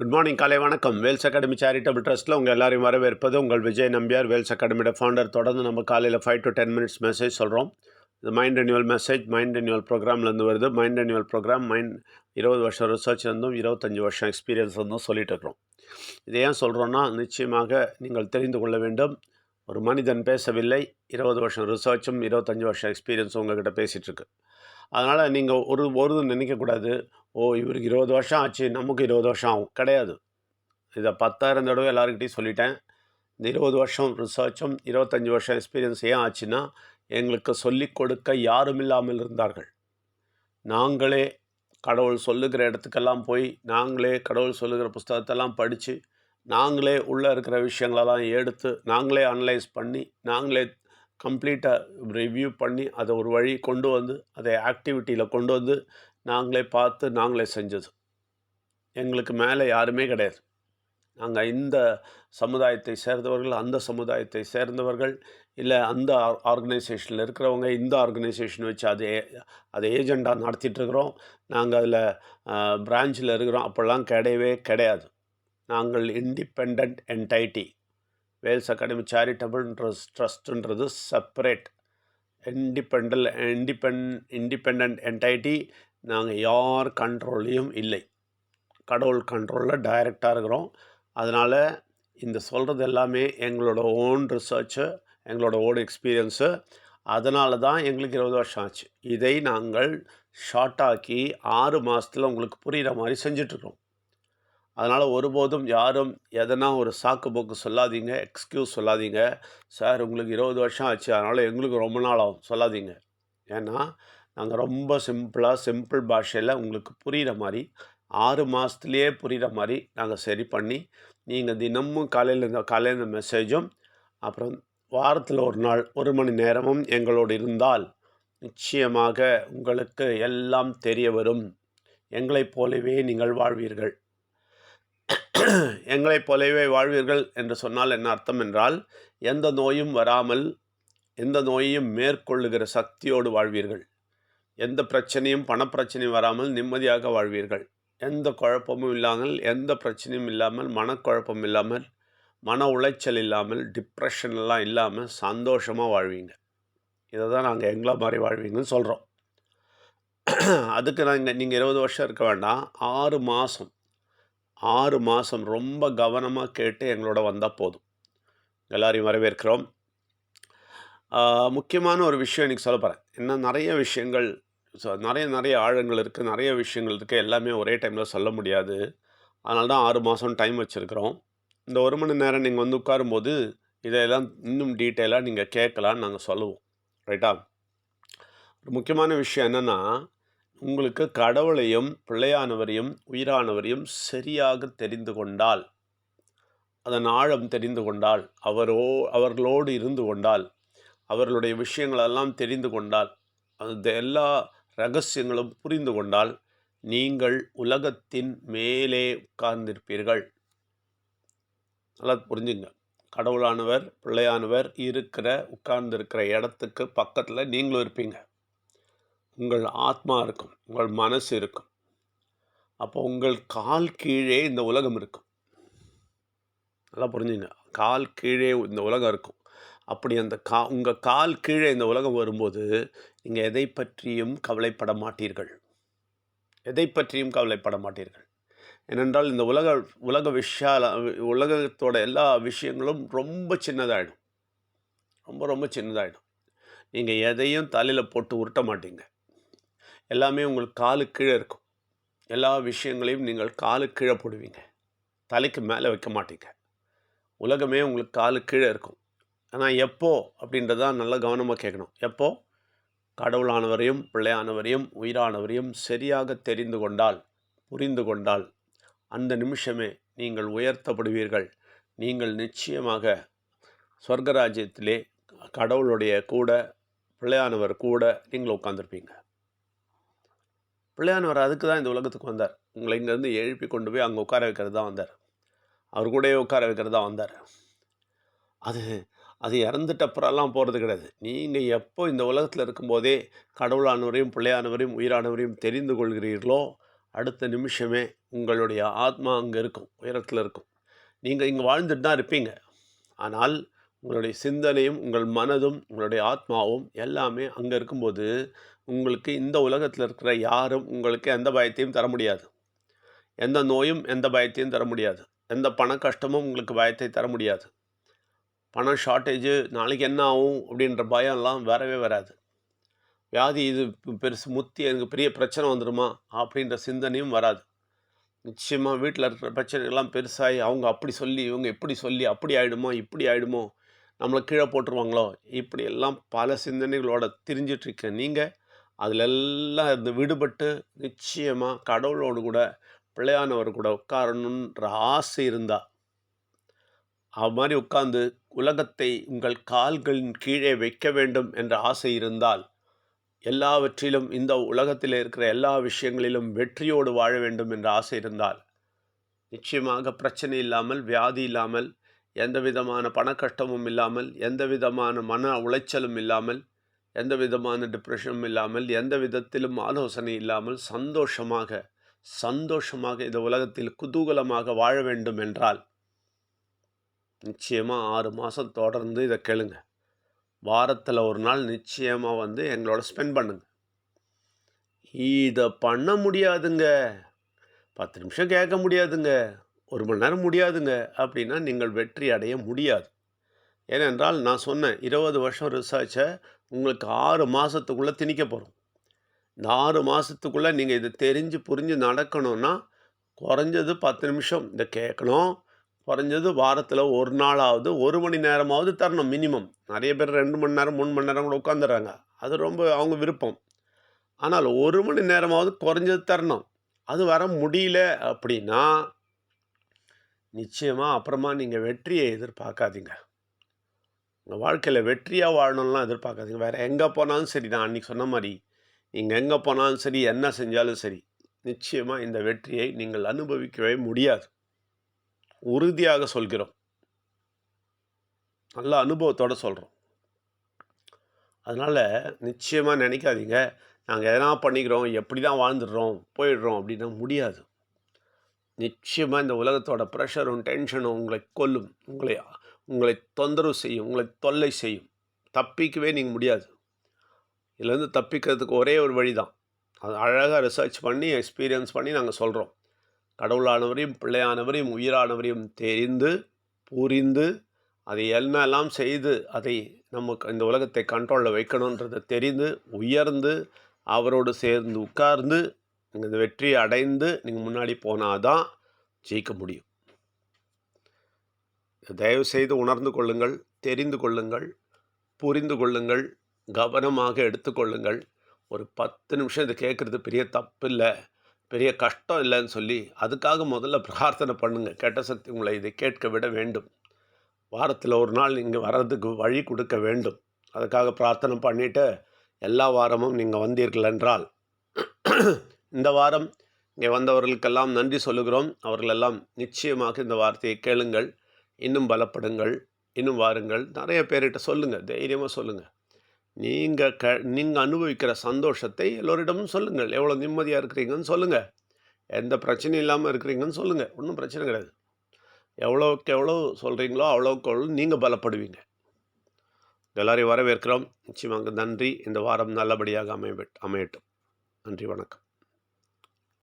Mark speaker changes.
Speaker 1: Good morning காலை வணக்கம். Wales academy charitable ட்ரஸ்ட்டில் உங்கள் எல்லாரையும் வரவேற்பது உங்கள் விஜய் நம்பியார் வேல்ஸ் அகாடமியோட ஃபவுண்டர் தொடர்ந்து நம்ம காலையில் five to ten minutes message சொல்கிறோம் இந்த mind renewal message mind renewal ப்ரோக்ராம்லேருந்து வருது. மைண்ட் ரெனியூவல் ப்ரோக்ராம் மைண்ட் இருபது வருஷம் ரிசர்ச் இருந்தும் இருபத்தஞ்சி வருஷம் எக்ஸ்பீரியன்ஸ் இருந்தும் சொல்லிட்டு இருக்கிறோம். இதை ஏன் சொல்கிறோன்னா நிச்சயமாக நீங்கள் தெரிந்து கொள்ள வேண்டும். ஒரு மனிதன் பேசவில்லை. இருபது வருஷம் ரிசர்ச்சும் இருபத்தஞ்சி வருஷம் எக்ஸ்பீரியன்ஸும் உங்ககிட்ட பேசிகிட்ருக்கு அதனால் நீங்கள் ஒரு ஒரு நினைக்கக்கூடாது. ஓ இவருக்கு இருபது வருஷம் ஆச்சு நமக்கு இருபது வருஷம் ஆகும். கிடையாது. இதை பத்தாயிரம் தடவை எல்லாருக்கிட்டையும் சொல்லிட்டேன். இந்த இருபது வருஷம் ரிசர்ச்சும் இருபத்தஞ்சி வருஷம் எக்ஸ்பீரியன்ஸ் ஏன் ஆச்சுன்னா எங்களுக்கு சொல்லிக் கொடுக்க யாரும் இல்லாமல் இருந்தார்கள். நாங்களே கடவுள் சொல்லுகிற இடத்துக்கெல்லாம் போய் நாங்களே கடவுள் சொல்லுகிற புஸ்தகத்தெல்லாம் படித்து நாங்களே உள்ளே இருக்கிற விஷயங்களெல்லாம் எடுத்து நாங்களே அனலைஸ் பண்ணி நாங்களே கம்ப்ளீட்டாக ரிவ்யூ பண்ணி அதை ஒரு வழி கொண்டு வந்து அதை ஆக்டிவிட்டியில் கொண்டு வந்து நாங்களே பார்த்து நாங்களே செஞ்சது. எங்களுக்கு மேலே யாருமே கிடையாது. நாங்கள் இந்த சமுதாயத்தை சேர்ந்தவர்கள் அந்த சமுதாயத்தை சேர்ந்தவர்கள் இல்லை அந்த ஆர்கனைசேஷனில் இருக்கிறவங்க இந்த ஆர்கனைசேஷன் வச்சு அதை அதை ஏஜெண்டாக நடத்திட்டுருக்குறோம் நாங்கள் அதில் பிரான்ச்சில் இருக்கிறோம். அப்போல்லாம் கிடையவே கிடையாது. நாங்கள் independent entity Vels academy charitable trust ட்ரஸ்ட்டுன்றது separate independent independent independent entity நாங்கள் யார் கண்ட்ரோல்லையும் இல்லை. கடவுள் கண்ட்ரோலில் டைரெக்டாக இருக்கிறோம். அதனால் இந்த சொல்கிறது எல்லாமே எங்களோட ஓன் ரிசர்ச்சு எங்களோட ஓன் எக்ஸ்பீரியன்ஸு அதனால தான் எங்களுக்கு இருபது வருஷம் ஆச்சு. இதை நாங்கள் ஷார்ட்டாக்கி ஆறு மாதத்தில் உங்களுக்கு புரிகிற மாதிரி செஞ்சிட்ருக்கோம் அதனால் ஒருபோதும் யாரும் எதனா ஒரு சாக்கு போக்கு சொல்லாதீங்க எக்ஸ்கியூஸ் சொல்லாதீங்க. சார் உங்களுக்கு இருபது வருஷம் ஆச்சு. அதனால் எங்களுக்கு ரொம்ப நாள் ஆகும். சொல்லாதீங்க. ஏன்னா நாங்கள் ரொம்ப சிம்பிளாக சிம்பிள் பாஷையில் உங்களுக்கு புரிகிற மாதிரி ஆறு மாதத்துலேயே புரிகிற மாதிரி நாங்கள் சரி பண்ணி நீங்கள் தினமும் காலையில் இருந்த காலையில் இருந்த மெசேஜும் அப்புறம் வாரத்தில் ஒரு நாள் ஒரு மணி நேரமும் எங்களோடு இருந்தால் நிச்சயமாக உங்களுக்கு எல்லாம் தெரிய வரும். எங்களைப் போலவே நீங்கள் வாழ்வீர்கள். எங்களைப் போலவே வாழ்வீர்கள் என்று சொன்னால் என்ன அர்த்தம் என்றால் எந்த நோயும் வராமல் எந்த நோயையும் மேற்கொள்ளுகிற சக்தியோடு வாழ்வீர்கள். எந்த பிரச்சனையும் பணப்பிரச்சனையும் வராமல் நிம்மதியாக வாழ்வீர்கள். எந்த குழப்பமும் இல்லாமல் எந்த பிரச்சனையும் இல்லாமல் மனக்குழப்பம் இல்லாமல் மன உளைச்சல் இல்லாமல் டிப்ரெஷன்லாம் இல்லாமல் சந்தோஷமாக வாழ்வீங்க. இதை தான் நாங்கள் எங்களை மாதிரி வாழ்வீங்கன்னு சொல்கிறோம் அதுக்கு நாங்கள் நீங்கள் இருபது வருஷம் இருக்க வேண்டாம். ஆறு மாதம் ஆறு மாதம் ரொம்ப கவனமாக கேட்டு எங்களோட வந்தால் போதும். எல்லாரையும் வரவேற்கிறோம். முக்கியமான ஒரு விஷயம் இன்றைக்கி சொல்ல போகிறேன் என்ன நிறைய விஷயங்கள் நிறைய நிறைய ஆழங்கள் இருக்குது நிறைய விஷயங்கள் இருக்குது எல்லாமே ஒரே டைமில் சொல்ல முடியாது. அதனால தான் ஆறு மாதம் டைம் வச்சுருக்குறோம். இந்த ஒரு மணி நேரம் நீங்கள் வந்து உட்காரும்போது இதையெல்லாம் இன்னும் டீட்டெயிலாக நீங்கள் கேட்கலான்னு நாங்கள் சொல்லுவோம். ரைட்டா? முக்கியமான விஷயம் என்னென்னா உங்களுக்கு கடவுளையும் பிள்ளையானவரையும் உயிரானவரையும் சரியாக தெரிந்து கொண்டால் அதன் ஆழம் தெரிந்து கொண்டால் அவரோ அவர்களோடு இருந்து கொண்டால் அவர்களுடைய விஷயங்களெல்லாம் தெரிந்து கொண்டால் அந்த எல்லா ரகசியங்களும் புரிந்து கொண்டால் நீங்கள் உலகத்தின் மேலே உட்கார்ந்திருப்பீர்கள். நல்லா புரிஞ்சுங்க. கடவுளானவர் பிள்ளையானவர் இருக்கிற உட்கார்ந்துருக்கிற இடத்துக்கு பக்கத்தில் நீங்களும் இருப்பீங்க. உங்கள் ஆத்மா இருக்கும் உங்கள் மனசு இருக்கும். அப்போ உங்கள் கால் கீழே இந்த உலகம் இருக்கும். நல்லா புரிஞ்சுங்க. கால் கீழே இந்த உலகம் இருக்கும். அப்படி அந்த கா உங்கள் கால் கீழே இந்த உலகம் வரும்போது நீங்கள் எதை பற்றியும் கவலைப்பட மாட்டீர்கள். எதை பற்றியும் கவலைப்பட மாட்டீர்கள். ஏனென்றால் இந்த உலக உலக விஷால உலகத்தோட எல்லா விஷயங்களும் ரொம்ப சின்னதாகிடும் ரொம்ப ரொம்ப சின்னதாகிடும் நீங்கள் எதையும் தலையில் போட்டு உருட்ட மாட்டீங்க. எல்லாமே உங்களுக்கு காலு கீழே இருக்கும். எல்லா விஷயங்களையும் நீங்கள் காலு கீழே போடுவீங்க. தலைக்கு மேலே வைக்க மாட்டீங்க. உலகமே உங்களுக்கு காலு கீழே இருக்கும். ஆனால் எப்போ அப்படின்றதான் நல்லா கவனமாக கேட்கணும். எப்போ? கடவுளானவரையும் பிள்ளையானவரையும் உயிரானவரையும் சரியாக தெரிந்து கொண்டால் புரிந்து கொண்டால் அந்த நிமிஷமே நீங்கள் உயர்த்தப்படுவீர்கள். நீங்கள் நிச்சயமாக சொர்க்கராஜ்யத்திலே கடவுளுடைய கூட பிள்ளையானவர் கூட நீங்கள் உட்காந்துருப்பீங்க பிள்ளையானவர் அதுக்கு தான் இந்த உலகத்துக்கு வந்தார். உங்களை இங்கேருந்து எழுப்பி கொண்டு போய் அங்கே உட்கார வைக்கிறது தான் வந்தார். அவர் கூடயே உட்கார வைக்கிறது தான் வந்தார். அது அது இறந்துட்டப்புறம்லாம் போகிறது கிடையாது. நீங்கள் எப்போ இந்த உலகத்தில் இருக்கும்போதே கடவுளானவரையும் பிள்ளையானவரையும் உயிரானவரையும் தெரிந்து கொள்கிறீர்களோ அடுத்த நிமிஷமே உங்களுடைய ஆத்மா அங்கே இருக்கும் உயரத்தில் இருக்கும். நீங்கள் இங்கே வாழ்ந்துட்டு தான் இருப்பீங்க. ஆனால் உங்களுடைய சிந்தனையும் உங்கள் மனதும் உங்களுடைய ஆத்மாவும் எல்லாமே அங்கே இருக்கும்போது உங்களுக்கு இந்த உலகத்தில் இருக்கிற யாரும் உங்களுக்கு எந்த பயத்தையும் தர முடியாது. எந்த நோயும் எந்த பயத்தையும் தர முடியாது. எந்த பண கஷ்டமும் உங்களுக்கு பயத்தை தர முடியாது. பணம் ஷார்ட்டேஜு நாளைக்கு என்ன ஆகும் அப்படின்ற பயம்லாம் வரவே வராது. வியாதி இது பெருசு முத்தி எனக்கு பெரிய பிரச்சனை வந்துடுமா அப்படின்ற சிந்தனையும் வராது. நிச்சயமாக வீட்டில் இருக்கிற பிரச்சனைகள்லாம் பெருசாகி அவங்க அப்படி சொல்லி இவங்க எப்படி சொல்லி அப்படி ஆகிடுமோ இப்படி ஆகிடுமோ நம்மளை கீழே போட்டுருவாங்களோ? இப்படி எல்லாம் பல சிந்தனைகளோட திரிஞ்சிட்ருக்க நீங்கள் அதில் எல்லாம் இந்த விடுபட்டு நிச்சயமாக கடவுளோடு கூட பிள்ளையானவர் கூட உட்காரணுன்ற ஆசை இருந்தால் அது மாதிரி உட்கார்ந்து உலகத்தை உங்கள் கால்களின் கீழே வைக்க வேண்டும் என்ற ஆசை இருந்தால் எல்லாவற்றிலும் இந்த உலகத்தில் இருக்கிற எல்லா விஷயங்களிலும் வெற்றியோடு வாழ வேண்டும் என்ற ஆசை இருந்தால் நிச்சயமாக பிரச்சனை இல்லாமல் வியாதி இல்லாமல் எந்த விதமான பணக்கஷ்டமும் இல்லாமல் எந்த விதமான மன உளைச்சலும் இல்லாமல் எந்த விதமான டிப்ரெஷனும் இல்லாமல் எந்த விதத்திலும் ஆலோசனை இல்லாமல் சந்தோஷமாக சந்தோஷமாக இந்த உலகத்தில் குதூகலமாக வாழ வேண்டும் என்றால் நிச்சயமாக ஆறு மாதம் தொடர்ந்து இதை கேளுங்க. வாரத்தில் ஒரு நாள் நிச்சயமாக வந்து எங்களோட ஸ்பெண்ட் பண்ணுங்க. இதை பண்ண முடியாதுங்க. பத்து நிமிஷம் கேட்க முடியாதுங்க. ஒரு மணி நேரம் முடியாதுங்க. அப்படின்னா நீங்கள் வெற்றி அடைய முடியாது. ஏனென்றால் நான் சொன்னேன் இருபது வருஷம் ரிசர்ச்சை உங்களுக்கு ஆறு மாதத்துக்குள்ளே திணிக்க போகிறோம் இந்த ஆறு மாதத்துக்குள்ளே நீங்கள் இதை தெரிஞ்சு புரிஞ்சு நடக்கணும்னா குறைஞ்சது பத்து நிமிஷம். இதை கேட்கணும். குறைஞ்சது வாரத்தில் ஒரு நாளாவது ஒரு மணி நேரமாவது தரணும் மினிமம் நிறைய பேர் ரெண்டு மணி நேரம் மூணு மணி நேரம் கூட உட்காந்துடுறாங்க அது ரொம்ப அவங்க விருப்பம். ஆனால் ஒரு மணி நேரமாவது குறைஞ்சது தரணும். அது வர முடியல அப்படின்னா நிச்சயமாக அப்புறமா நீங்கள் வெற்றியை எதிர்பார்க்காதீங்க. உங்கள் வாழ்க்கையில் வெற்றியாக வாழணும்லாம் எதிர்பார்க்காதீங்க. வேறு எங்கே போனாலும் சரி நான் அன்றைக்கி சொன்ன மாதிரி நீங்கள் எங்கே போனாலும் சரி என்ன செஞ்சாலும் சரி நிச்சயமாக இந்த வெற்றியை நீங்கள் அனுபவிக்கவே முடியாது. உறுதியாக சொல்கிறோம். நல்ல அனுபவத்தோடு சொல்கிறோம் அதனால் நிச்சயமாக நினைக்காதீங்க. நாங்கள் எதனா பண்ணிக்கிறோம் எப்படி தான் வாழ்ந்துடுறோம் போயிடுறோம் அப்படின்னா முடியாது. நிச்சயமாக இந்த உலகத்தோட ப்ரெஷரும் டென்ஷனும் உங்களை கொல்லும். உங்களை உங்களை தொந்தரவு செய்யும் உங்களை தொல்லை செய்யும். தப்பிக்கவே நீங்கள் முடியாது. இதுலேருந்து தப்பிக்கிறதுக்கு ஒரே ஒரு வழி தான் அது அழகாக ரிசர்ச் பண்ணி எக்ஸ்பீரியன்ஸ் பண்ணி நாங்கள் சொல்கிறோம் கடவுளானவரையும் பிள்ளையானவரையும் உயிரானவரையும் தெரிந்து புரிந்து அதை என்னெல்லாம் செய்து அதை நமக்கு இந்த உலகத்தை கண்ட்ரோலில் வைக்கணுன்றதை தெரிந்து உயர்ந்து அவரோடு சேர்ந்து உட்கார்ந்து நீங்கள் இந்த வெற்றியை அடைந்து நீங்கள் முன்னாடி போனால் தான் ஜெயிக்க முடியும். தயவு செய்து உணர்ந்து கொள்ளுங்கள் தெரிந்து கொள்ளுங்கள் புரிந்து கொள்ளுங்கள் கவனமாக எடுத்துக்கொள்ளுங்கள் ஒரு பத்து நிமிஷம் இதை கேட்குறது பெரிய தப்பு இல்லை பெரிய கஷ்டம் இல்லைன்னு சொல்லி அதுக்காக முதல்ல பிரார்த்தனை பண்ணுங்கள் கெட்ட சக்தி உங்களை இதை கேட்க விட வேண்டும். வாரத்தில் ஒரு நாள் நீங்கள் வர்றதுக்கு வழி கொடுக்க வேண்டும். அதுக்காக பிரார்த்தனை பண்ணிவிட்டு எல்லா வாரமும் நீங்கள் வந்தீர்கள் என்றால் இந்த வாரம் இங்கே வந்தவர்களுக்கெல்லாம் நன்றி சொல்லுகிறோம். அவர்களெல்லாம் நிச்சயமாக இந்த வார்த்தையை கேளுங்கள். இன்னும் பலப்படுங்கள். இன்னும் வாருங்கள். நிறைய பேர்கிட்ட சொல்லுங்கள் தைரியமாக சொல்லுங்கள் நீங்கள் க நீங்கள் அனுபவிக்கிற சந்தோஷத்தை எல்லோரிடமும் சொல்லுங்கள். எவ்வளோ நிம்மதியாக இருக்கிறீங்கன்னு சொல்லுங்கள் எந்த பிரச்சனையும் இல்லாமல் இருக்கிறீங்கன்னு சொல்லுங்கள் ஒன்றும் பிரச்சனை கிடையாது. எவ்வளோக்கு எவ்வளோ சொல்கிறீங்களோ அவ்வளோக்கு அவ்வளோ நீங்கள் பலப்படுவீங்க. எல்லாரையும் வரவேற்கிறோம். நிச்சயமாக நன்றி. இந்த வாரம் நல்லபடியாக அமைய அமையட்டும். நன்றி. வணக்கம்.